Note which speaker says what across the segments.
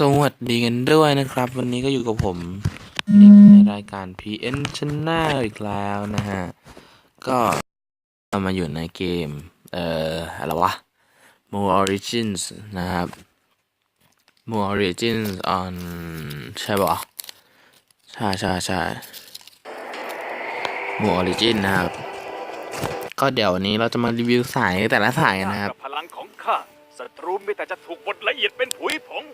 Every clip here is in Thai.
Speaker 1: สวัสดีกันด้วยนะครับ วันนี้ก็อยู่กับผมนิกในรายการ PN Channel อีกแล้วนะฮะ ก็เรามาอยู่ในเกม เอ่อ อะไรวะ More Origins นะครับ More Origins on ใช่ปะใช่ใช่ใช่ More Origins นะครับ ก็เดี๋ยววันนี้เราจะมารีวิวสายแต่ละสายนะครับ
Speaker 2: พลังของข้าศัตรูมีแต่จะถูกบดละเอียดเป็นผุยผง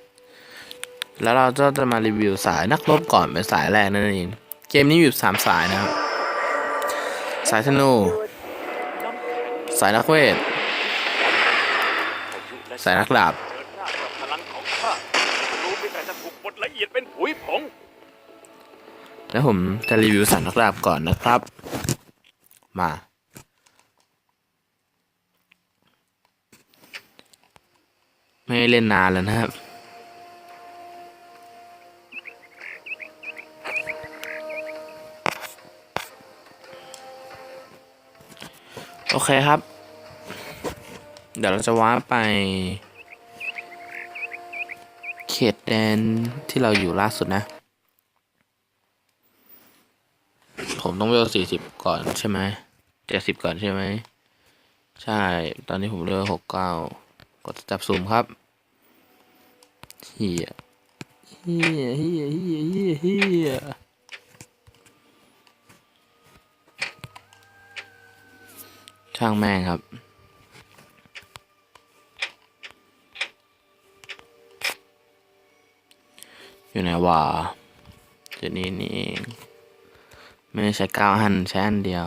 Speaker 1: แล้วเราก็จะมารีวิวสายนักรบก่อนเป็นสายแรกนั่นเองเกมนี้มีอยู่สามสายนะครับ สายธนู สายนักเวท สายนักดาบ
Speaker 2: เดินหน้ากับพลังของข้าศัตรูมีแต่จะถูกบดละเอียดเป็นผุยผง
Speaker 1: แล้วผมจะรีวิวสายนักดาบก่อนนะครับ มาไม่ได้เล่นนานแล้วนะครับ โอเคครับ เดี๋ยวเราจะว้าไป เขตแดนที่เราอยู่ล่าสุดนะ ผมต้องเวลสี่สิบก่อนใช่ไหมเจ็ดสิบก่อนใช่ไหม ใช่ ตอนนี้ผมเวลหกเก้ากดจับซูมครับเฮียเฮียเฮียเฮียเฮีย ช่างแม่งครับ อยู่ไหนวะจุดนี้นี่เองไม่ได้ใช้ก้าวหันใช้อันเดียว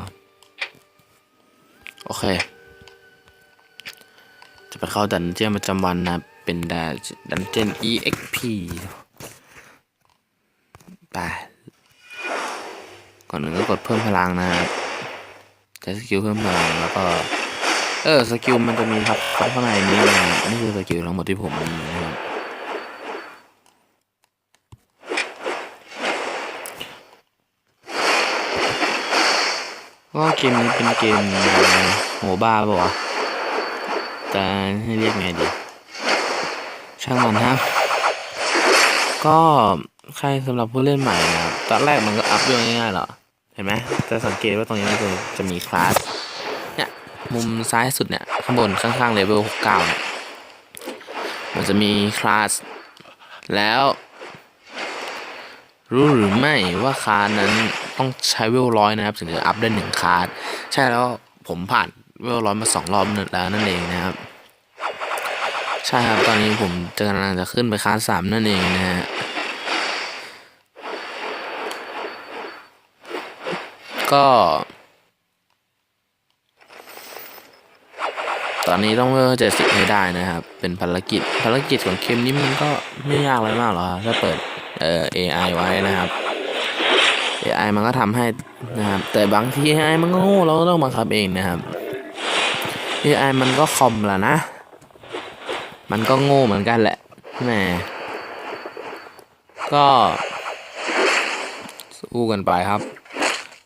Speaker 1: โอเค จะไปเข้าดันเจียนประจำวันนะ เป็นดันเจียน EXP ไปก่อนอื่นก็กดเพิ่มพลังนะครับ ใช้สกิลเพิ่มพลังแล้วก็ เออสกิลมันจะมีครับข้างในนี้นะนี่คือสกิลทั้งหมดที่ผมมีนะครับก็เกมนี้เป็นเกมโมบ้าป่าวะแต่ให้เรียกไงดี ช่างมันครับ ก็ใครสำหรับผู้เล่นใหม่นะตอนแรกมันก็อัพเรื่องง่ายๆหรอ เห็นไหมจะสังเกตว่าตรงนี้มันจะจะมีคลาสเนี่ยมุมซ้ายสุดเนี่ยข้างบนข้างๆเลเวล69เนี่ยมันจะมีคลาสแล้วรู้หรือไม่ว่าคาร์ดนั้นต้องใช้เวลร้อยนะครับถึงจะอัพได้หนึ่งคาร์ดใช่แล้วผมผ่านเวลร้อยมาสองรอบแล้วนั่นเองนะครับ ใช่ครับตอนนี้ผมกำลังจะขึ้นไปคาร์ดสามนั่นเองนะฮะ ก็ ตอนนี้ต้องเวลเจ็ดสิบให้ได้นะครับ เป็นภารกิจ ภารกิจของเกมนี้มันก็ไม่ยากอะไรมากหรอกถ้าเปิดเอ่อ AI ไว้นะครับ AI มันก็ทำให้นะครับ แต่บางที AI มันก็โง่เราก็ต้องบังคับเองนะครับ AI มันก็คอมแหละนะ มันก็โง่เหมือนกันแหละแหมก็สู้กันไปครับ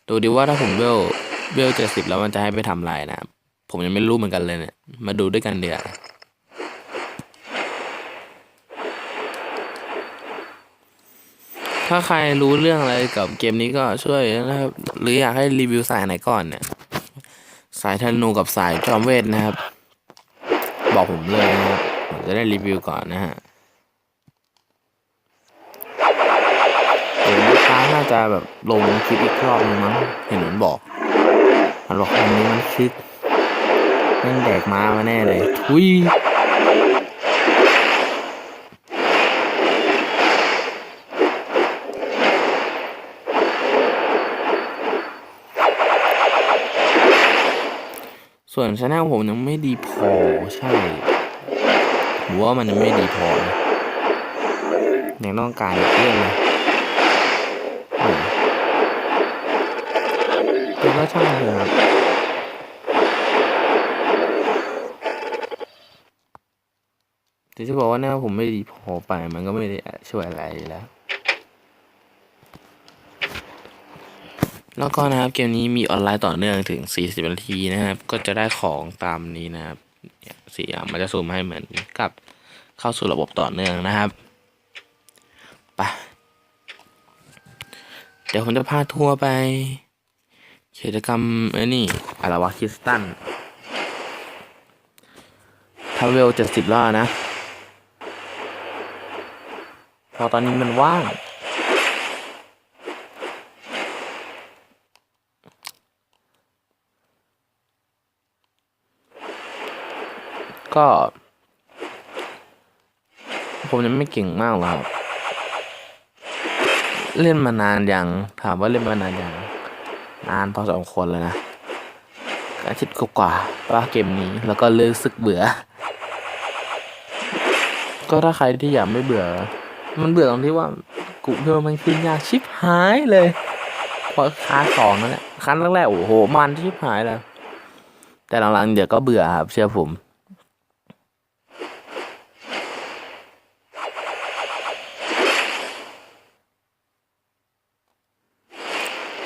Speaker 1: ดูดิว่าถ้าผมเวลเวลเจ็ดสิบแล้วมันจะให้ไปทำอะไรนะครับผมยังไม่รู้เหมือนกันเลยเนี่ย มาดูด้วยกันเดี๋ยวถ้าใครรู้เรื่องอะไรกับเกมนี้ก็ช่วยนะครับ หรืออยากให้รีวิวสายไหนก่อนเนี่ย สายธนูกับสายจอมเวทนะครับ บอกผมเลยนะครับผมจะได้รีวิวก่อนนะฮะผมค้า น่าจะแบบลงคลิปอีกรอบนึงมั้งเห็นมันบอกมันบอกอันนี้มันคิดแม่งแดกม้ามาแน่เลยทุยส่วนชแนลผมยังไม่ดีพอใช่ผมว่ามันยังไม่ดีพอนะยังต้องการเรื่องเลยอืมแต่ก็ช่างเถอะครับแต่จะ บอกว่าแนวผมไม่ดีพอไปมันก็ไม่ได้ช่วยอะไรแล้ว แล้วก็นะครับเกมนี้มีออนไลน์ต่อเนื่องถึง 40 นาทีนะครับ ก็จะได้ของตามนี้นะครับสี่อย่างมันจะซูมให้เหมือนกับเข้าสู่ระบบต่อเนื่องนะครับไปเดี๋ยวผมจะพาทัวร์ไปกิจกรรมไอ้นี่อะไรวะคิสตันทาเวลเจ็ดสิบล้วนะ พอตอนนี้มันว่าง ก็ ผมยังไม่เก่งมากหรอกครับเล่นมานานยัง ถามว่าเล่นมานานยัง นานพอสมควรเลยนะอาทิตย์กว่าๆป้าเกมนี้ แล้วก็เลิกสึกเบื่อ ก็ถ้าใครที่อยากไม่เบื่อ มันเบื่อตรงที่ว่ากูเพื่อมันขึ้นยากชิบหายเลยเพราะค้าสองนั่นแหละคันแรกๆโอ้โห มันชิบหายเลยแต่หลังๆเดี๋ยวก็เบื่อครับ เชื่อผม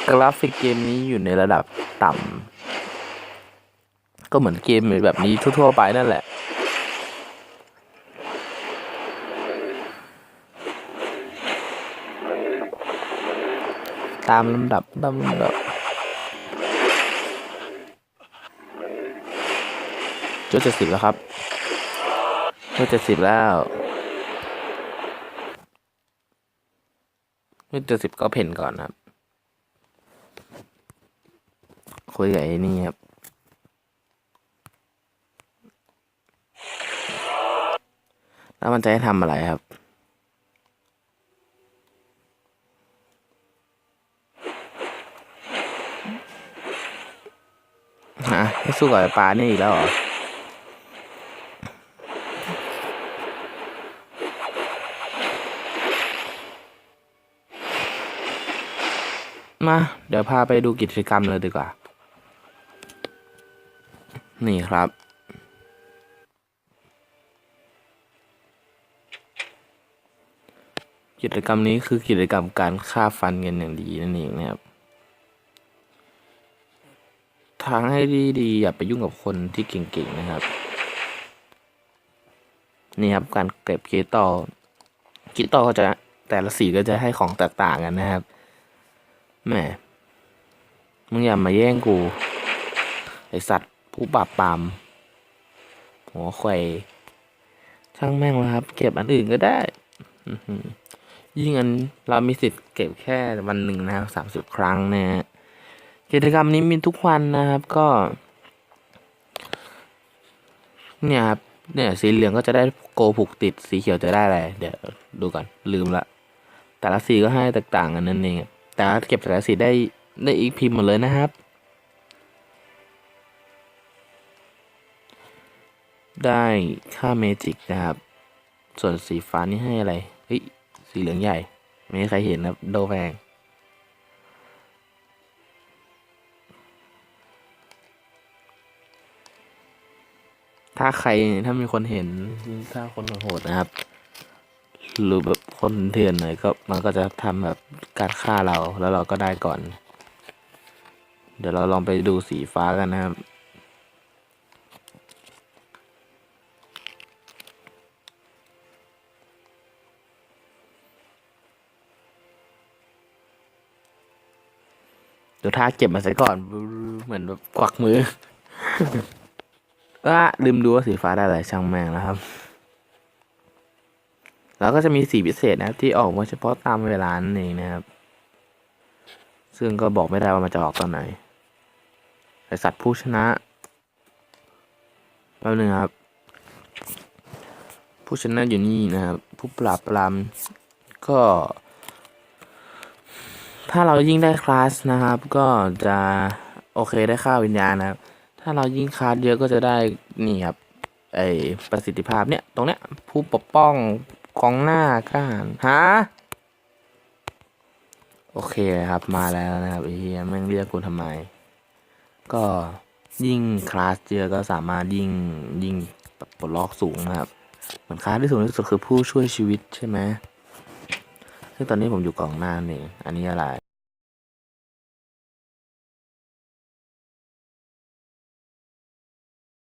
Speaker 1: กราฟิกเกมนี้อยู่ในระดับต่ำก็เหมือนเกมแบบนี้ทั่วๆไปนั่นแหละ ตามลำดับตามลำดับจุดเจ็ดสิบแล้วครับจุดเจ็ดสิบแล้วจุดเจ็ดสิบก็เพ่นก่อนครับ คุยกับไอ้นี่ครับแล้วมันจะให้ทำอะไรครับ ฮะให้ สู้กับปลานี่อีกแล้วเหรอมา เดี๋ยวพาไปดูกิจกรรมเลยดีกว่า นี่ครับ กิจกรรมนี้คือกิจกรรมการฆ่าฟันกันอย่างดีนั่นเองนะครับ ทางให้ดีๆอย่าไปยุ่งกับคนที่เก่งๆนะครับ นี่ครับการเก็บกีตอร์กีตอร์ก็จะแต่ละสีก็จะให้ของแตกต่างกันนะครับแหมมึงอย่ามาแย่งกู ไอสัตว์ผู้ปราบปรามหัวไข่ช่างแม่งแล้วครับ เก็บอันอื่นก็ได้ยิ่งอันเรามีสิทธิ์เก็บแค่วันหนึ่งนะครับสามสิบครั้งนะฮะ กิจกรรมนี้มีทุกวันนะครับก็ เนี่ยครับเนี่ยสีเหลืองก็จะได้โกผูกติดสีเขียวจะได้อะไร เดี๋ยวดูก่อนลืมละ แต่ละสีก็ให้แตกต่างกันนั่นเองแต่เก็บแต่ละสีได้ได้อีกพิมพ์หมดเลยนะครับ ได้ค่าเมจิกนะครับ ส่วนสีฟ้านี่ให้อะไรเฮ้ยสีเหลืองใหญ่ ไม่มีใครเห็นนะโดแพง ถ้าใครถ้ามีคนเห็นถ้าคนโหดนะครับ หรือแบบคนเถื่อนหน่อยก็มันก็จะทำแบบการฆ่าเราแล้วเราก็ได้ก่อน เดี๋ยวเราลองไปดูสีฟ้ากันนะครับเดี๋ยวท่าเก็บมาใส่ก่อน เหมือนแบบกวักมือ ว่าลืมดูว่าสีฟ้าได้อะไรช่างแม่งนะครับ แล้วก็จะมีสีพิเศษนะครับ ที่ออกมาเฉพาะตามเวลานั่นเองนะครับ ซึ่งก็บอกไม่ได้ว่ามันจะออกตอนไหนไอสัตว์ผู้ชนะแป๊บนึงครับ ผู้ชนะอยู่นี่นะครับ ผู้ปราบปรามก็ ถ้าเรายิ่งได้คลาสนะครับ ก็จะโอเคได้ค่าวิญญาณนะครับ ถ้าเรายิงคลาสเยอะก็จะได้นี่ครับไอประสิทธิภาพเนี่ยตรงเนี้ยผู้ปกป้องกองหน้าก้านฮะโอเคครับมาแล้วนะครับไอ้เฮียแม่งเรียกกูทำไม ก็ยิ่งคลาสเยอะก็สามารถยิ่งยิ่งปลดล็อกสูงนะครับเหมือนคลาสที่สูงที่สุดคือผู้ช่วยชีวิตใช่ไหมซึ่งตอนนี้ผมอยู่กองหน้านี่อันนี้อะไร